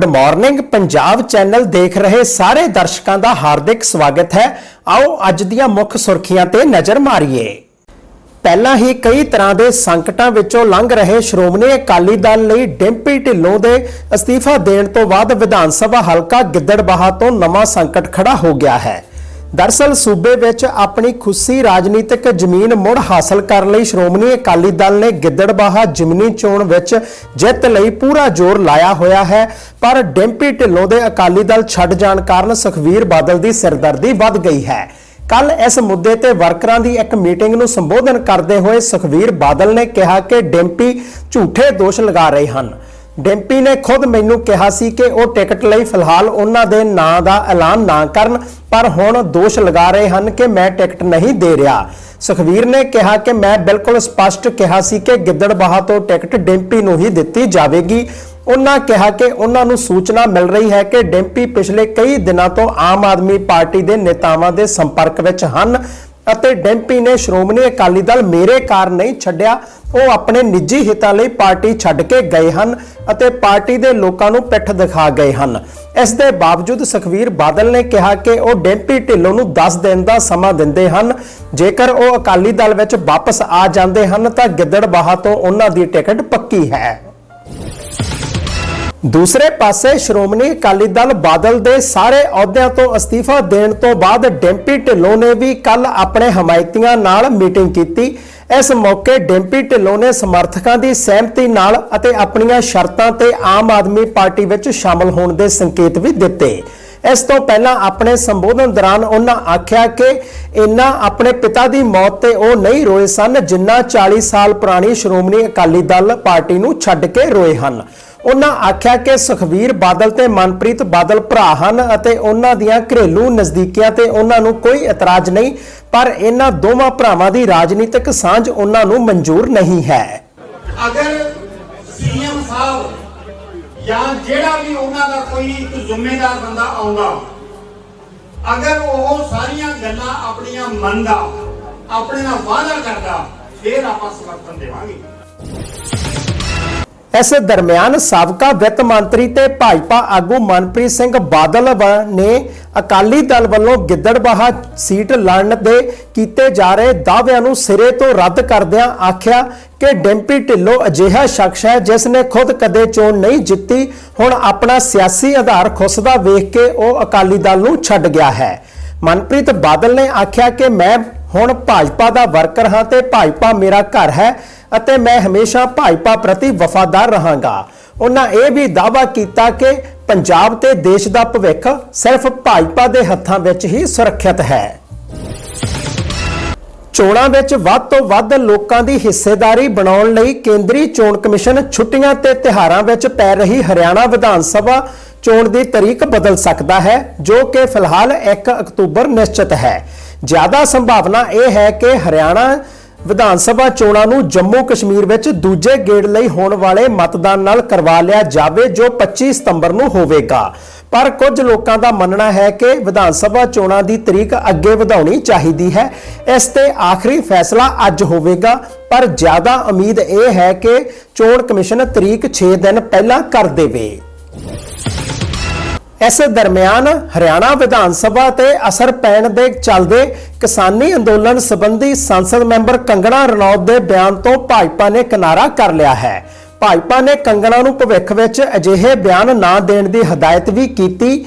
Good morning Punjab channel ਦੇਖ ਰਹੇ ਸਾਰੇ ਦਰਸ਼ਕਾਂ ਦਾ ਹਾਰਦਿਕ ਸਵਾਗਤ ਹੈ। ਆਓ ਅੱਜ ਦੀਆਂ ਮੁੱਖ ਸੁਰਖੀਆਂ ਤੇ ਨਜ਼ਰ ਮਾਰੀਏ। ਪਹਿਲਾਂ ਹੀ ਕਈ ਤਰ੍ਹਾਂ ਦੇ ਸੰਕਟਾਂ ਵਿੱਚੋਂ ਲੰਘ ਰਹੇ ਸ਼੍ਰੋਮਣੀ ਅਕਾਲੀ ਦਲ ਲਈ ਡਿੰਪੀ ਢਿੱਲੋਂ ਦੇ ਅਸਤੀਫਾ ਦੇਣ ਤੋਂ ਬਾਅਦ ਵਿਧਾਨ ਸਭਾ ਹਲਕਾ ਗਿੱਦੜਬਾਹਾ ਤੋਂ ਨਵਾਂ ਸੰਕਟ ਖੜਾ ਹੋ ਗਿਆ ਹੈ। ਦਰਸਲ ਸੂਬੇ ਵਿੱਚ ਆਪਣੀ ਖੁੱਸੀ ਰਾਜਨੀਤਿਕ ਜ਼ਮੀਨ ਮੁੜ ਹਾਸਲ ਕਰਨ ਲਈ ਸ਼੍ਰੋਮਣੀ ਅਕਾਲੀ ਦਲ ਨੇ ਗਿੱਦੜਬਾਹਾ ਜਿਮਨੀ ਚੋਣ ਵਿੱਚ ਜਿੱਤ ਲਈ ਪੂਰਾ ਜ਼ੋਰ ਲਾਇਆ ਹੋਇਆ ਹੈ, ਪਰ ਡਿੰਪੀ ਢਿੱਲੋਂ ਦੇ ਅਕਾਲੀ ਦਲ ਛੱਡ ਜਾਣ ਕਾਰਨ ਸੁਖਵੀਰ ਬਾਦਲ ਦੀ ਸਿਰਦਰਦੀ ਵੱਧ ਗਈ ਹੈ। ਕੱਲ ਇਸ ਮੁੱਦੇ ਤੇ ਵਰਕਰਾਂ ਦੀ ਇੱਕ ਮੀਟਿੰਗ ਨੂੰ ਸੰਬੋਧਨ ਕਰਦੇ ਹੋਏ ਸੁਖਵੀਰ ਬਾਦਲ ਨੇ ਕਿਹਾ ਕਿ ਡਿੰਪੀ ਝੂਠੇ ਦੋਸ਼ ਲਗਾ ਰਹੇ ਹਨ। ਡਿੰਪੀ ਨੇ ਖੁਦ ਮੈਨੂੰ ਕਿਹਾ ਸੀ ਕਿ ਉਹ ਟਿਕਟ ਲਈ ਫਿਲਹਾਲ ਉਹਨਾਂ ਦੇ ਨਾਂ ਦਾ ਐਲਾਨ ਨਾ ਕਰਨ, ਪਰ ਹੁਣ ਦੋਸ਼ ਲਗਾ ਰਹੇ ਹਨ ਕਿ ਮੈਂ ਟਿਕਟ ਨਹੀਂ ਦੇ ਰਿਹਾ। ਸੁਖਵੀਰ ਨੇ ਕਿਹਾ ਕਿ ਮੈਂ ਬਿਲਕੁਲ ਸਪਸ਼ਟ ਕਿਹਾ ਸੀ ਕਿ ਗਿੱਦੜਬਾਹਾ ਤੋਂ ਟਿਕਟ ਡਿੰਪੀ ਨੂੰ ਹੀ ਦਿੱਤੀ ਜਾਵੇਗੀ। ਉਹਨਾਂ ਕਿਹਾ ਕਿ ਉਹਨਾਂ ਨੂੰ ਸੂਚਨਾ ਮਿਲ ਰਹੀ ਹੈ ਕਿ ਡਿੰਪੀ ਪਿਛਲੇ ਕਈ ਦਿਨਾਂ ਤੋਂ ਆਮ ਆਦਮੀ ਪਾਰਟੀ ਦੇ ਨੇਤਾਵਾਂ ਦੇ ਸੰਪਰਕ ਵਿੱਚ ਹਨ। ਅਤੇ ਡੈਂਪੀ ਨੇ ਸ਼੍ਰੋਮਣੀ ਅਕਾਲੀ ਦਲ ਮੇਰੇ ਕਾਰ ਨਹੀਂ ਛੱਡਿਆ, ਉਹ ਆਪਣੇ ਨਿੱਜੀ ਹਿੱਤਾਂ ਲਈ ਪਾਰਟੀ ਛੱਡ ਕੇ ਗਏ ਹਨ ਅਤੇ ਪਾਰਟੀ ਦੇ ਲੋਕਾਂ ਨੂੰ ਪਿੱਠ ਦਿਖਾ ਗਏ ਹਨ। ਇਸ ਦੇ ਬਾਵਜੂਦ ਸੁਖਵੀਰ ਬਾਦਲ ਨੇ ਕਿਹਾ ਕਿ ਉਹ ਡੈਂਪੀ ਢਿੱਲੋਂ ਨੂੰ 10 ਦਿਨ ਦਾ ਸਮਾਂ ਦਿੰਦੇ ਹਨ। ਜੇਕਰ ਉਹ ਅਕਾਲੀ ਦਲ ਵਿੱਚ ਵਾਪਸ ਆ ਜਾਂਦੇ ਹਨ, ਤਾਂ ਗਿੱਦੜਬਾਹਾ ਤੋਂ ਉਹਨਾਂ ਦੀ ਟਿਕਟ ਪੱਕੀ ਹੈ। ਦੂਸਰੇ ਪਾਸੇ ਸ਼੍ਰੋਮਣੀ ਅਕਾਲੀ ਦਲ ਬਾਦਲ ਦੇ ਸਾਰੇ ਅਹੁਦਿਆਂ ਤੋਂ ਅਸਤੀਫਾ ਦੇਣ ਤੋਂ ਬਾਅਦ ਡਿੰਪੀ ਢਿੱਲੋਂ ਨੇ ਵੀ ਕੱਲ ਆਪਣੇ ਹਮਾਇਤੀਆਂ ਨਾਲ ਮੀਟਿੰਗ ਕੀਤੀ। ਇਸ ਮੌਕੇ ਡਿੰਪੀ ਢਿੱਲੋਂ ਨੇ ਸਮਰਥਕਾਂ ਦੀ ਸਹਿਮਤੀ ਨਾਲ ਅਤੇ ਆਪਣੀਆਂ ਸ਼ਰਤਾਂ ਤੇ ਆਮ ਆਦਮੀ ਪਾਰਟੀ ਵਿੱਚ ਸ਼ਾਮਲ ਹੋਣ ਦੇ ਸੰਕੇਤ ਵੀ ਦਿੱਤੇ। ਇਸ ਤੋਂ ਪਹਿਲਾਂ ਆਪਣੇ ਸੰਬੋਧਨ ਦੌਰਾਨ ਉਹਨਾਂ ਆਖਿਆ ਕਿ ਇਨ੍ਹਾਂ ਆਪਣੇ ਪਿਤਾ ਦੀ ਮੌਤ ਤੇ ਉਹ ਨਹੀਂ ਰੋਏ ਸਨ ਜਿੰਨਾ 40 ਸਾਲ ਪੁਰਾਣੀ ਸ਼੍ਰੋਮਣੀ ਅਕਾਲੀ ਦਲ ਪਾਰਟੀ ਨੂੰ ਛੱਡ ਕੇ ਰੋਏ ਹਨ। ਉਹਨਾਂ ਆਖਿਆ ਕਿ ਸੁਖਵੀਰ ਬਾਦਲ ਤੇ ਮਨਪ੍ਰੀਤ ਬਾਦਲ ਭਰਾ ਹਨ ਅਤੇ ਉਹਨਾਂ ਦੀਆਂ ਘਰੇਲੂ ਨਜ਼ਦੀਕੀਆਂ ਤੇ ਉਹਨਾਂ ਨੂੰ ਕੋਈ ਇਤਰਾਜ਼ ਨਹੀਂ, ਪਰ ਇਹਨਾਂ ਦੋਵਾਂ ਭਰਾਵਾਂ ਦੀ ਰਾਜਨੀਤਿਕ ਸਾਂਝ ਉਹਨਾਂ ਨੂੰ ਮਨਜ਼ੂਰ ਨਹੀਂ ਹੈ। ਅਗਰ ਸੀਐਮ ਸਾਹਿਬ ਜਾਂ ਜਿਹੜਾ ਵੀ ਉਹਨਾਂ ਦਾ ਕੋਈ ਇੱਕ ਜ਼ਿੰਮੇਦਾਰ ਬੰਦਾ ਆਉਂਦਾ, ਅਗਰ ਉਹ ਸਾਰੀਆਂ ਗੱਲਾਂ ਆਪਣੀਆਂ ਮੰਨਦਾ, ਆਪਣੇ ਨਾਲ ਵਾਅਦਾ ਕਰਦਾ, ਫਿਰ ਆਪਾਂ ਸਮਰਥਨ ਦੇਵਾਂਗੇ। ਇਸ ਦਰਮਿਆਨ ਸਾਬਕਾ ਵਿੱਤ ਮੰਤਰੀ ਤੇ ਭਾਜਪਾ ਆਗੂ ਮਨਪ੍ਰੀਤ ਸਿੰਘ ਬਾਦਲ ਨੇ ਅਕਾਲੀ ਦਲ ਵੱਲੋਂ ਗਿੱਦੜਬਾਹਾ ਸੀਟ ਲੜਨ ਦੇ ਕੀਤੇ ਜਾ ਰਹੇ ਦਾਅਵਿਆਂ ਨੂੰ ਸਿਰੇ ਤੋਂ ਰੱਦ ਕਰਦਿਆਂ ਆਖਿਆ ਕਿ ਡਿੰਪੀ ਢਿੱਲੋਂ ਅਜਿਹਾ ਸ਼ਖਸ ਹੈ ਜਿਸ ਨੇ ਖੁਦ ਕਦੇ ਚੋਣ ਨਹੀਂ ਜਿੱਤੀ। ਹੁਣ ਆਪਣਾ ਸਿਆਸੀ ਆਧਾਰ ਖੁੱਸਦਾ ਵੇਖ ਕੇ ਉਹ ਅਕਾਲੀ ਦਲ ਨੂੰ ਛੱਡ ਗਿਆ ਹੈ। ਮਨਪ੍ਰੀਤ ਬਾਦਲ ਨੇ ਆਖਿਆ ਕਿ ਮੈਂ ਹੁਣ ਭਾਜਪਾ ਦਾ ਵਰਕਰ ਹਾਂ ਤੇ ਭਾਜਪਾ ਮੇਰਾ ਘਰ ਹੈ ਅਤੇ ਮੈਂ ਹਮੇਸ਼ਾ ਭਾਜਪਾ ਪ੍ਰਤੀ ਵਫਾਦਾਰ ਰਹਾਂਗਾ। ਉਹਨਾਂ ਇਹ ਵੀ ਦਾਅਵਾ ਕੀਤਾ ਕਿ ਪੰਜਾਬ ਤੇ ਦੇਸ਼ ਦਾ ਭਵਿੱਖ ਸਿਰਫ ਭਾਜਪਾ ਦੇ ਹੱਥਾਂ ਵਿੱਚ ਹੀ ਸੁਰੱਖਿਅਤ ਹੈ। ਚੋਣਾਂ ਵਿੱਚ ਵੱਧ ਤੋਂ ਵੱਧ ਲੋਕਾਂ ਦੀ ਹਿੱਸੇਦਾਰੀ ਬਣਾਉਣ ਲਈ ਕੇਂਦਰੀ ਚੋਣ ਕਮਿਸ਼ਨ ਛੁੱਟੀਆਂ ਤੇ ਤਿਹਾਰਾਂ ਵਿੱਚ ਪੈ ਰਹੀ ਹਰਿਆਣਾ ਵਿਧਾਨ ਸਭਾ ਚੋਣ ਦੀ ਤਾਰੀਖ ਬਦਲ ਸਕਦਾ ਹੈ, ਜੋ ਕਿ ਫਿਲਹਾਲ 1 ਅਕਤੂਬਰ ਨਿਸ਼ਚਿਤ ਹੈ। ਜ਼ਿਆਦਾ ਸੰਭਾਵਨਾ ਇਹ ਹੈ ਕਿ ਹਰਿਆਣਾ ਵਿਧਾਨ ਸਭਾ ਚੋਣਾਂ ਨੂੰ ਜੰਮੂ ਕਸ਼ਮੀਰ ਵਿੱਚ ਦੂਜੇ ਗੇੜ ਲਈ ਹੋਣ ਵਾਲੇ ਮਤਦਾਨ ਨਾਲ ਕਰਵਾ ਲਿਆ ਜਾਵੇ ਜੋ 25 ਸਤੰਬਰ ਨੂੰ ਹੋਵੇਗਾ। ਪਰ ਕੁਝ ਲੋਕਾਂ ਦਾ ਮੰਨਣਾ ਹੈ ਕਿ ਵਿਧਾਨ ਸਭਾ ਚੋਣਾਂ ਦੀ ਤਰੀਕ ਅੱਗੇ ਵਧਾਉਣੀ ਚਾਹੀਦੀ ਹੈ। ਇਸ ਤੇ ਆਖਰੀ ਫੈਸਲਾ ਅੱਜ ਹੋਵੇਗਾ। ਪਰ ਜ਼ਿਆਦਾ ਉਮੀਦ ਇਹ ਹੈ ਕਿ ਚੋਣ ਕਮਿਸ਼ਨ ਤਰੀਕ 6 ਦਿਨ ਪਹਿਲਾਂ ਕਰ ਦੇਵੇ। ਇਸ ਦਰਮਿਆਨ ਹਰਿਆਣਾ ਵਿਧਾਨ ਸਭਾ ਤੇ ਅਸਰ ਪੈਣ ਦੇ ਚੱਲਦੇ ਕਿਸਾਨੀ ਅੰਦੋਲਨ ਸੰਬੰਧੀ ਸੰਸਦ ਮੈਂਬਰ ਕੰਗਣਾ ਰਣੌਤ ਦੇ ਬਿਆਨ ਤੋਂ ਭਾਜਪਾ ਨੇ ਕਿਨਾਰਾ ਕਰ ਲਿਆ ਹੈ। ਭਾਜਪਾ ਨੇ ਕੰਗਣਾ ਨੂੰ ਭਵਿੱਖ ਵਿੱਚ ਅਜਿਹੇ ਬਿਆਨ ਨਾ ਦੇਣ ਦੀ ਹਦਾਇਤ ਵੀ ਕੀਤੀ।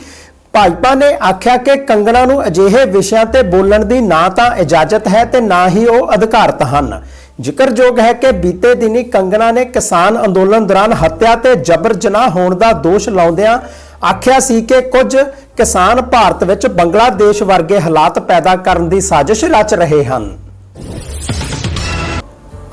ਭਾਜਪਾ ਨੇ ਆਖਿਆ ਕਿ ਕੰਗਣਾ ਨੂੰ ਅਜਿਹੇ ਵਿਸ਼ਿਆਂ ਤੇ ਬੋਲਣ ਦੀ ਨਾ ਤਾਂ ਇਜਾਜ਼ਤ ਹੈ ਤੇ ਨਾ ਹੀ ਉਹ ਅਧਿਕਾਰਤ ਹਨ। ਜ਼ਿਕਰਯੋਗ ਹੈ ਕਿ ਬੀਤੇ ਦਿਨੀ ਕੰਗਣਾ ਨੇ ਕਿਸਾਨ ਅੰਦੋਲਨ ਦੌਰਾਨ ਹੱਤਿਆ ਤੇ ਜਬਰ ਜਨਾਹ ਹੋਣ ਦਾ ਦੋਸ਼ ਲਾਉਂਦਿਆਂ ਆਖਿਆ ਸੀ ਕਿ ਕੁਝ ਕਿਸਾਨ ਭਾਰਤ ਵਿੱਚ ਬੰਗਲਾਦੇਸ਼ ਵਰਗੇ ਹਾਲਾਤ ਪੈਦਾ ਕਰਨ ਦੀ ਸਾਜ਼ਿਸ਼ ਰਚ ਰਹੇ ਹਨ।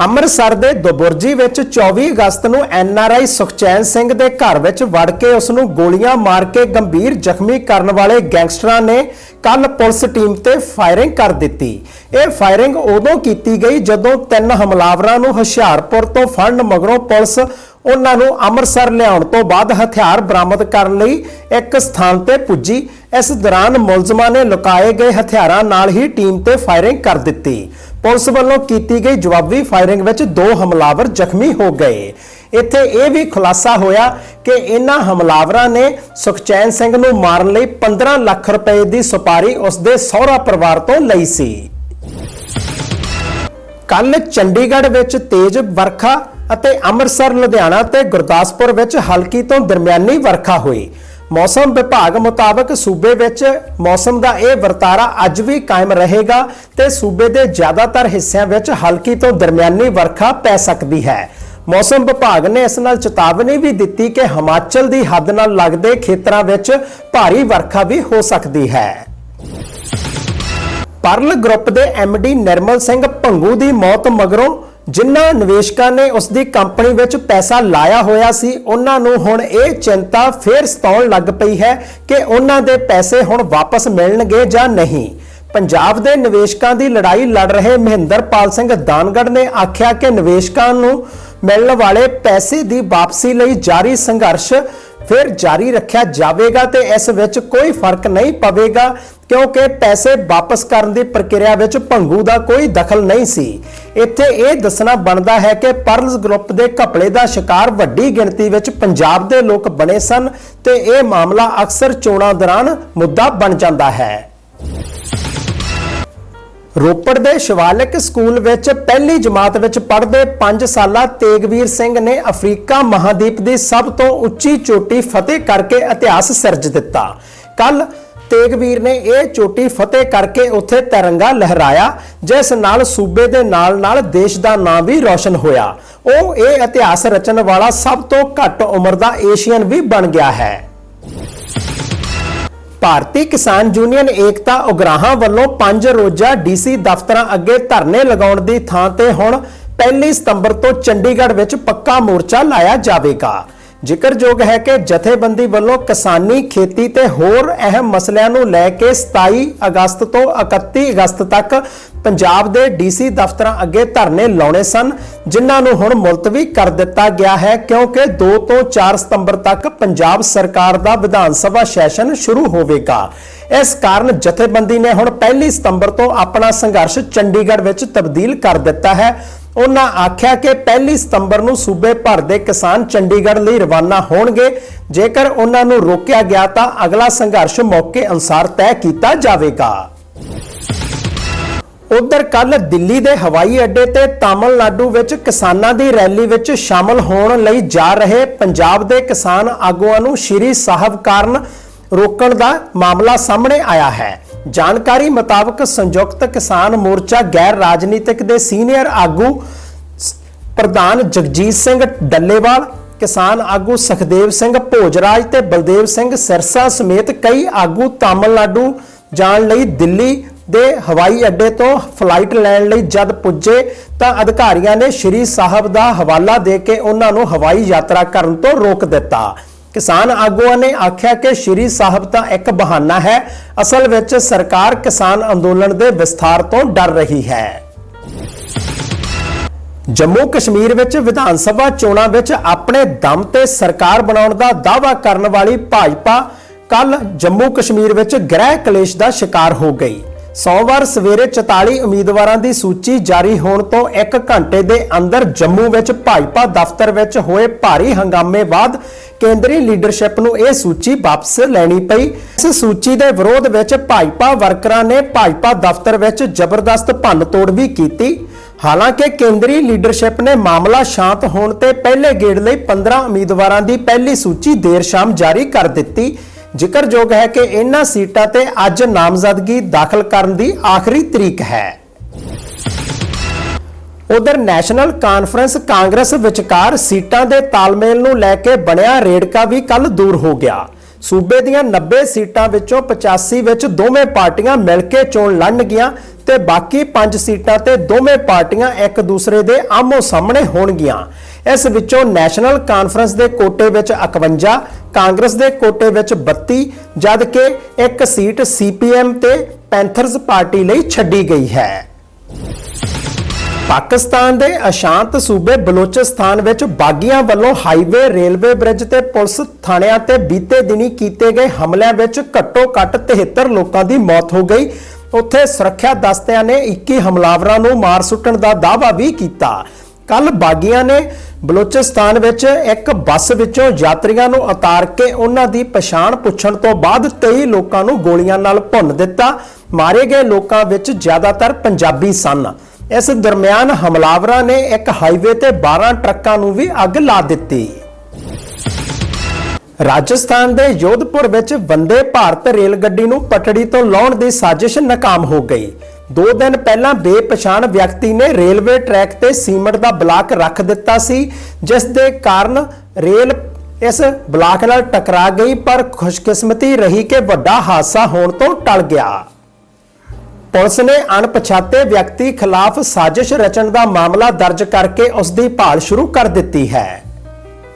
ਅੰਮ੍ਰਿਤਸਰ ਦੇ ਦੁਬੁਰਜੀ ਵਿੱਚ 24 ਅਗਸਤ ਨੂੰ ਐਨਆਰਆਈ ਸੁਖਚੈਨ ਸਿੰਘ ਦੇ ਘਰ ਵਿੱਚ ਵੜ ਕੇ ਉਸ ਨੂੰ ਗੋਲੀਆਂ ਮਾਰ ਕੇ ਗੰਭੀਰ ਜ਼ਖਮੀ ਕਰਨ ਵਾਲੇ ਗੈਂਗਸਟਰਾਂ ਨੇ ਕੱਲ ਪੁਲਿਸ ਟੀਮ ਤੇ ਫਾਇਰਿੰਗ ਕਰ ਦਿੱਤੀ। ਇਹ ਫਾਇਰਿੰਗ ਉਦੋਂ ਕੀਤੀ ਗਈ ਜਦੋਂ ਤਿੰਨ ਹਮਲਾਵਰਾਂ ਨੂੰ ਹੁਸ਼ਿਆਰਪੁਰ ਤੋਂ ਫੜਨ ਮਗਰੋਂ ਪੁਲਿਸ ਉਹਨਾਂ ਨੂੰ ਅੰਮ੍ਰਿਤਸਰ ਲਿਆਉਣ ਤੋਂ ਬਾਅਦ ਹਥਿਆਰ ਬਰਾਮਦ ਕਰਨ ਲਈ ਇੱਕ ਸਥਾਨ ਤੇ ਪੁੱਜੀ। ਇਸ ਦੌਰਾਨ ਮੁਲਜ਼ਮਾਂ ਨੇ ਲੁਕਾਏ ਗਏ ਹਥਿਆਰਾਂ ਨਾਲ ਹੀ ਟੀਮ ਤੇ ਫਾਇਰਿੰਗ ਕਰ ਦਿੱਤੀ। ਪੁਲਿਸ ਵੱਲੋਂ ਕੀਤੀ ਗਈ ਜਵਾਬੀ ਫਾਇਰਿੰਗ ਵਿੱਚ ਦੋ ਹਮਲਾਵਰ ਜ਼ਖਮੀ ਹੋ ਗਏ। ਇੱਥੇ ਇਹ ਵੀ ਖੁਲਾਸਾ ਹੋਇਆ ਕਿ ਇਹਨਾਂ ਹਮਲਾਵਰਾਂ ਨੇ ਸੁਖਚੈਨ ਸਿੰਘ ਨੂੰ ਮਾਰਨ ਲਈ 15 ਲੱਖ ਰੁਪਏ ਦੀ ਸੁਪਾਰੀ ਉਸਦੇ ਸਹੁਰਾ ਪਰਿਵਾਰ ਤੋਂ ਲਈ ਸੀ। ਕੱਲ ਚੰਡੀਗੜ੍ਹ ਵਿੱਚ ਤੇਜ਼ ਵਰਖਾ ਅਤੇ ਅੰਮ੍ਰਿਤਸਰ, ਲੁਧਿਆਣਾ ਤੇ ਗੁਰਦਾਸਪੁਰ ਵਿੱਚ ਹਲਕੀ ਤੋਂ ਦਰਮਿਆਨੀ ਵਰਖਾ ਹੋਈ। ਮੌਸਮ ਵਿਭਾਗ ਮੁਤਾਬਕ ਸੂਬੇ ਵਿੱਚ ਮੌਸਮ ਦਾ ਇਹ ਵਰਤਾਰਾ ਅੱਜ ਵੀ ਕਾਇਮ ਰਹੇਗਾ ਤੇ ਸੂਬੇ ਦੇ ਜ਼ਿਆਦਾਤਰ ਹਿੱਸਿਆਂ ਵਿੱਚ ਹਲਕੀ ਤੋਂ ਦਰਮਿਆਨੀ ਵਰਖਾ ਪੈ ਸਕਦੀ ਹੈ। ਮੌਸਮ ਵਿਭਾਗ ਨੇ ਇਸ ਨਾਲ ਚੇਤਾਵਨੀ ਵੀ ਦਿੱਤੀ ਕਿ ਹਿਮਾਚਲ ਦੀ ਹੱਦ ਨਾਲ ਲੱਗਦੇ ਖੇਤਰਾਂ ਵਿੱਚ ਭਾਰੀ ਵਰਖਾ ਵੀ ਹੋ ਸਕਦੀ ਹੈ। ਪਰਲ ਗਰੁੱਪ ਦੇ ਡੀ ਨਿਰਮਲ ਸਿੰਘ ਭੰਗੂ ਦੀ ਮੌਤ ਮਗਰੋਂ ਜਿਨ੍ਹਾਂ ਨਿਵੇਸ਼ਕਾਂ ਨੇ ਉਸ ਦੀ ਕੰਪਨੀ ਵਿੱਚ ਪੈਸਾ ਲਾਇਆ ਹੋਇਆ ਸੀ, ਉਹਨਾਂ ਨੂੰ ਹੁਣ ਇਹ ਚਿੰਤਾ ਫੇਰ ਸਤਾਉਣ ਲੱਗ ਪਈ ਹੈ ਕਿ ਉਹਨਾਂ ਦੇ ਪੈਸੇ ਹੁਣ ਵਾਪਸ ਮਿਲਣਗੇ ਜਾਂ ਨਹੀਂ। ਪੰਜਾਬ ਦੇ ਨਿਵੇਸ਼ਕਾਂ ਦੀ ਲੜਾਈ ਲੜ ਰਹੇ ਮਹਿੰਦਰਪਾਲ ਸਿੰਘ ਦਾਨਗੜ ਨੇ ਆਖਿਆ ਕਿ ਨਿਵੇਸ਼ਕਾਂ ਨੂੰ ਮਿਲਣ ਵਾਲੇ ਪੈਸੇ ਦੀ ਵਾਪਸੀ ਲਈ ਜਾਰੀ ਸੰਘਰਸ਼ ਫਿਰ ਜਾਰੀ ਰੱਖਿਆ ਜਾਵੇਗਾ ਤੇ ਇਸ ਵਿੱਚ ਕੋਈ ਫ਼ਰਕ ਨਹੀਂ ਪਵੇਗਾ। ਕਿਉਂਕਿ ਪੈਸੇ ਵਾਪਸ ਕਰਨ ਦੀ ਪ੍ਰਕਿਰਿਆ ਵਿੱਚ ਭੰਗੂ ਦਾ ਕੋਈ ਦਖਲ ਨਹੀਂ ਸੀ। ਇੱਥੇ ਇਹ ਦੱਸਣਾ ਬਣਦਾ ਹੈ ਕਿ ਪਰਲਸ ਗਰੁੱਪ ਦੇ ਘਪਲੇ ਦਾ ਸ਼ਿਕਾਰ ਵੱਡੀ ਗਿਣਤੀ ਵਿੱਚ ਪੰਜਾਬ ਦੇ ਲੋਕ ਬਣੇ ਸਨ ਤੇ ਇਹ ਮਾਮਲਾ ਅਕਸਰ ਚੋਣਾਂ ਦੌਰਾਨ ਮੁੱਦਾ ਬਣ ਜਾਂਦਾ ਹੈ। ਰੋਪੜ ਦੇ ਸ਼ਿਵਾਲਿਕ ਸਕੂਲ ਵਿੱਚ ਪਹਿਲੀ ਜਮਾਤ ਵਿੱਚ ਪੜ੍ਹਦੇ 5 ਸਾਲਾ ਤੇਗਵੀਰ ਸਿੰਘ ਨੇ ਅਫਰੀਕਾ ਮਹਾਦੀਪ ਦੀ ਸਭ ਤੋਂ ਉੱਚੀ ਚੋਟੀ ਫਤਿਹ ਕਰਕੇ ਇਤਿਹਾਸ ਸਿਰਜ ਦਿੱਤਾ। ਕੱਲ ਤੇਗਵੀਰ ਨੇ ਇਹ ਚੋਟੀ ਫਤਿਹ ਕਰਕੇ ਉੱਥੇ ਤਿਰੰਗਾ ਲਹਿਰਾਇਆ, ਜਿਸ ਨਾਲ ਸੂਬੇ ਦੇ ਨਾਲ-ਨਾਲ ਦੇਸ਼ ਦਾ ਨਾਂ ਵੀ ਰੌਸ਼ਨ ਹੋਇਆ। ਉਹ ਇਹ ਇਤਿਹਾਸ ਰਚਣ ਵਾਲਾ ਸਭ ਤੋਂ ਘੱਟ ਉਮਰ ਦਾ ਏਸ਼ੀਅਨ ਵੀ ਬਣ ਗਿਆ ਹੈ। ਭਾਰਤੀ ਕਿਸਾਨ ਯੂਨੀਅਨ ਏਕਤਾ ਉਗਰਾਹਾਂ ਵੱਲੋਂ 5 ਰੋਜ਼ਾ ਡੀਸੀ ਦਫ਼ਤਰਾਂ ਅੱਗੇ ਧਰਨੇ ਲਗਾਉਣ ਦੀ ਥਾਂ ਤੇ ਹੁਣ 1 ਸਤੰਬਰ ਤੋਂ ਚੰਡੀਗੜ੍ਹ ਵਿੱਚ ਪੱਕਾ ਮੋਰਚਾ ਲਾਇਆ ਜਾਵੇਗਾ। ਜ਼ਿਕਰਯੋਗ ਹੈ ਕਿ ਜਥੇਬੰਦੀ ਵੱਲੋਂ ਕਿਸਾਨੀ ਖੇਤੀ ਤੇ ਹੋਰ ਅਹਿਮ ਮਸਲਿਆਂ ਨੂੰ ਲੈ ਕੇ 27 ਅਗਸਤ ਤੋਂ 31 ਅਗਸਤ ਤੱਕ ਪੰਜਾਬ ਦੇ ਡੀਸੀ ਦਫ਼ਤਰਾਂ ਅੱਗੇ ਧਰਨੇ ਲਾਉਣੇ ਸਨ, ਜਿਨ੍ਹਾਂ ਨੂੰ ਹੁਣ ਮੁਲਤਵੀ ਕਰ ਦਿੱਤਾ ਗਿਆ ਹੈ, ਕਿਉਂਕਿ 2 ਤੋਂ 4 ਸਤੰਬਰ ਤੱਕ ਪੰਜਾਬ ਸਰਕਾਰ ਦਾ ਵਿਧਾਨ ਸਭਾ ਸੈਸ਼ਨ ਸ਼ੁਰੂ ਹੋਵੇਗਾ। ਇਸ ਕਾਰਨ ਜਥੇਬੰਦੀ ਨੇ ਹੁਣ 1 ਸਤੰਬਰ ਤੋਂ ਆਪਣਾ ਸੰਘਰਸ਼ ਚੰਡੀਗੜ੍ਹ ਵਿੱਚ ਤਬਦੀਲ ਕਰ ਦਿੱਤਾ ਹੈ। ਉਹਨਾਂ ਆਖਿਆ ਕਿ 1 ਸਤੰਬਰ ਨੂੰ ਸੂਬੇ ਭਰ ਦੇ ਕਿਸਾਨ ਚੰਡੀਗੜ੍ਹ ਲਈ ਰਵਾਨਾ ਹੋਣਗੇ। ਜੇਕਰ ਉਹਨਾਂ ਨੂੰ ਰੋਕਿਆ ਗਿਆ ਤਾਂ ਅਗਲਾ ਸੰਘਰਸ਼ ਮੌਕੇ ਅਨੁਸਾਰ ਤੈਅ ਕੀਤਾ ਜਾਵੇਗਾ। ਉਧਰ ਕੱਲ ਦਿੱਲੀ ਦੇ ਹਵਾਈ ਅੱਡੇ ਤੇ ਤਾਮਿਲਨਾਡੂ ਵਿੱਚ ਕਿਸਾਨਾਂ ਦੀ ਰੈਲੀ ਵਿੱਚ ਸ਼ਾਮਲ ਹੋਣ ਲਈ ਜਾ ਰਹੇ ਪੰਜਾਬ ਦੇ ਕਿਸਾਨ ਆਗੂਆਂ ਨੂੰ ਸ਼੍ਰੀ ਸਾਹਿਬ ਕਾਰਨ ਰੋਕਣ ਦਾ ਮਾਮਲਾ ਸਾਹਮਣੇ ਆਇਆ ਹੈ। ਜਾਣਕਾਰੀ ਮੁਤਾਬਕ ਸੰਯੁਕਤ ਕਿਸਾਨ ਮੋਰਚਾ ਗੈਰ ਰਾਜਨੀਤਿਕ ਦੇ ਸੀਨੀਅਰ ਆਗੂ ਪ੍ਰਧਾਨ ਜਗਜੀਤ ਸਿੰਘ ਡੱਲੇਵਾਲ, ਕਿਸਾਨ ਆਗੂ ਸੁਖਦੇਵ ਸਿੰਘ ਭੋਜਰਾਜ ਤੇ ਬਲਦੇਵ ਸਿੰਘ ਸਿਰਸਾ ਸਮੇਤ ਕਈ ਆਗੂ ਤਾਮਿਲਨਾਡੂ ਜਾਣ ਲਈ ਦਿੱਲੀ ਦੇ ਹਵਾਈ ਅੱਡੇ ਤੋਂ ਫਲਾਈਟ ਲੈਣ ਲਈ ਜਦ ਪੁੱਜੇ ਤਾਂ ਅਧਿਕਾਰੀਆਂ ਨੇ ਸ਼੍ਰੀ ਸਾਹਿਬ ਦਾ ਹਵਾਲਾ ਦੇ ਕੇ ਉਹਨਾਂ ਨੂੰ ਹਵਾਈ ਯਾਤਰਾ ਕਰਨ ਤੋਂ ਰੋਕ ਦਿੱਤਾ। ਕਿਸਾਨ ਆਗੂਆਂ ਨੇ ਆਖਿਆ ਕਿ ਸ਼੍ਰੀ ਸਾਹਿਬ ਤਾਂ ਇੱਕ ਬਹਾਨਾ ਹੈ। ਅਸਲ ਵਿੱਚ ਸਰਕਾਰ ਕਿਸਾਨ ਅੰਦੋਲਨ ਦੇ ਵਿਸਥਾਰ ਤੋਂ ਡਰ ਰਹੀ ਹੈ। ਜੰਮੂ ਕਸ਼ਮੀਰ ਵਿੱਚ ਵਿਧਾਨ ਸਭਾ ਚੋਣਾਂ ਵਿੱਚ ਆਪਣੇ ਦਮ ਤੇ ਸਰਕਾਰ ਬਣਾਉਣ ਦਾ ਦਾਅਵਾ ਕਰਨ ਵਾਲੀ ਭਾਜਪਾ ਕੱਲ ਜੰਮੂ ਕਸ਼ਮੀਰ ਵਿੱਚ ਗ੍ਰਹਿ ਕਲੇਸ਼ ਦਾ ਸ਼ਿਕਾਰ ਹੋ ਗਈ। ਸੋਮਵਾਰ ਸਵੇਰੇ 44 ਉਮੀਦਵਾਰਾਂ ਦੀ ਸੂਚੀ ਜਾਰੀ ਹੋਣ ਤੋਂ 1 ਘੰਟੇ ਦੇ ਅੰਦਰ ਜੰਮੂ ਵਿੱਚ ਭਾਜਪਾ ਦਫ਼ਤਰ ਵਿੱਚ ਹੋਏ ਭਾਰੀ ਹੰਗਾਮੇ ਬਾਅਦ ਕੇਂਦਰੀ ਲੀਡਰਸ਼ਿਪ ਨੂੰ ਇਹ ਸੂਚੀ ਵਾਪਸ ਲੈਣੀ ਪਈ। ਇਸ ਸੂਚੀ ਦੇ ਵਿਰੋਧ ਵਿੱਚ ਭਾਜਪਾ ਵਰਕਰਾਂ ਨੇ ਭਾਜਪਾ ਦਫ਼ਤਰ ਵਿੱਚ ਜ਼ਬਰਦਸਤ ਭੰਨਤੋੜ ਵੀ ਕੀਤੀ। ਹਾਲਾਂਕਿ ਕੇਂਦਰੀ ਲੀਡਰਸ਼ਿਪ ਨੇ ਮਾਮਲਾ ਸ਼ਾਂਤ ਹੋਣ ਤੇ ਪਹਿਲੇ ਗੇੜ ਲਈ 15 ਉਮੀਦਵਾਰਾਂ ਦੀ ਪਹਿਲੀ ਸੂਚੀ ਦੇਰ ਸ਼ਾਮ ਜਾਰੀ ਕਰ ਦਿੱਤੀ। ਜ਼ਿਕਰਯੋਗ ਹੈ ਕਿ ਇਹਨਾਂ ਸੀਟਾਂ ਤੇ ਅੱਜ ਨਾਮਜ਼ਦਗੀ ਦਾਖਲ ਕਰਨ ਦੀ ਆਖਰੀ ਤਰੀਕ ਹੈ। ਉਧਰ ਨੈਸ਼ਨਲ ਕਾਨਫਰੰਸ ਕਾਂਗਰਸ ਵਿਚਕਾਰ ਸੀਟਾਂ ਦੇ ਤਾਲਮੇਲ ਨੂੰ ਲੈ ਕੇ ਬਣਿਆ ਰੇੜਕਾ ਵੀ ਕੱਲ ਦੂਰ ਹੋ ਗਿਆ। ਸੂਬੇ ਦੀਆਂ 90 ਸੀਟਾਂ ਵਿੱਚੋਂ 85 ਵਿੱਚ ਦੋਵੇਂ ਪਾਰਟੀਆਂ ਮਿਲ ਕੇ ਚੋਣ ਲੜਨਗੀਆਂ ਤੇ ਬਾਕੀ 5 ਸੀਟਾਂ ਤੇ ਦੋਵੇਂ ਪਾਰਟੀਆਂ ਇੱਕ ਦੂਸਰੇ ਦੇ ਆਮੋ ਸਾਹਮਣੇ ਹੋਣਗੀਆਂ। ਇਸ ਵਿੱਚੋਂ ਨੈਸ਼ਨਲ ਕਾਨਫਰੰਸ ਦੇ ਕੋਟੇ ਵਿੱਚ 51 ਕਾਂਗਰਸ ਦੇ ਕੋਟੇ ਵਿੱਚ 32 ਜਦ ਕਿ ਇੱਕ ਸੀਟ ਸੀਪੀਐਮ ਤੇ ਪੈਂਥਰਸ ਪਾਰਟੀ ਲਈ ਛੱਡੀ ਗਈ ਹੈ। ਪਾਕਿਸਤਾਨ ਦੇ ਅਸ਼ਾਂਤ ਸੂਬੇ ਬਲੋਚਿਸਤਾਨ ਵਿੱਚ ਬਾਗੀਆਂ ਵੱਲੋਂ ਹਾਈਵੇ, ਰੇਲਵੇ ਬ੍ਰਿਜ ਤੇ ਪੁਲਿਸ ਥਾਣਿਆਂ ਤੇ ਬੀਤੇ ਦਿਨੀ ਕੀਤੇ ਗਏ ਹਮਲਿਆਂ ਵਿੱਚ ਘੱਟੋ-ਘੱਟ 73 ਲੋਕਾਂ ਦੀ ਮੌਤ ਹੋ ਗਈ। ਉੱਥੇ ਸੁਰੱਖਿਆ ਦਸਤਿਆਂ ਨੇ 21 ਹਮਲਾਵਰਾਂ ਨੂੰ ਮਾਰ ਸੁੱਟਣ ਦਾ ਦਾਅਵਾ ਵੀ ਕੀਤਾ। ਕੱਲ ਬਾਗੀਆਂ ਨੇ ਬਲੋਚਿਸਤਾਨ ਵਿੱਚ ਇੱਕ ਬੱਸ ਵਿੱਚੋਂ ਯਾਤਰੀਆਂ ਨੂੰ ਉਤਾਰ ਕੇ ਉਹਨਾਂ ਦੀ ਪਛਾਣ ਪੁੱਛਣ ਤੋਂ ਬਾਅਦ 23 ਲੋਕਾਂ ਨੂੰ ਗੋਲੀਆਂ ਨਾਲ ਭੁੰਨ ਦਿੱਤਾ। ਮਾਰੇ ਗਏ ਲੋਕਾਂ ਵਿੱਚ ਜ਼ਿਆਦਾਤਰ ਪੰਜਾਬੀ ਸਨ। ਇਸ ਦਰਮਿਆਨ ਹਮਲਾਵਰਾਂ ਨੇ ਇੱਕ ਹਾਈਵੇ ਤੇ 12 ਟਰੱਕਾਂ ਨੂੰ ਵੀ ਅੱਗ ਲਾ ਦਿੱਤੀ। ਰਾਜਸਥਾਨ ਦੇ ਜੋਧਪੁਰ ਵਿੱਚ ਵੰਦੇ ਭਾਰਤ ਰੇਲ ਗੱਡੀ ਨੂੰ ਪਟੜੀ ਤੋਂ ਲਾਉਣ ਦੀ ਸਾਜ਼ਿਸ਼ ਨਾਕਾਮ ਹੋ ਗਈ। ਦੋ ਦਿਨ ਪਹਿਲਾਂ ਬੇਪਛਾਣ ਵਿਅਕਤੀ ਨੇ ਰੇਲਵੇ ਟਰੈਕ ਤੇ ਸੀਮਟ ਦਾ ਬਲਾਕ ਰੱਖ ਦਿੱਤਾ ਸੀ, ਜਿਸ ਦੇ ਕਾਰਨ ਰੇਲ ਇਸ ਬਲਾਕ ਨਾਲ ਟਕਰਾ ਗਈ, ਪਰ ਖੁਸ਼ਕਿਸਮਤੀ ਰਹੀ ਕਿ ਵੱਡਾ ਹਾਦਸਾ ਹੋਣ ਤੋਂ ਟਲ ਗਿਆ। ਪੁਲਿਸ ਨੇ ਅਣਪਛਾਤੇ ਵਿਅਕਤੀ ਖਿਲਾਫ ਸਾਜ਼ਿਸ਼ ਰਚਣ ਦਾ ਮਾਮਲਾ ਦਰਜ ਕਰਕੇ ਉਸ ਦੀ ਭਾਲ ਸ਼ੁਰੂ ਕਰ ਦਿੱਤੀ ਹੈ।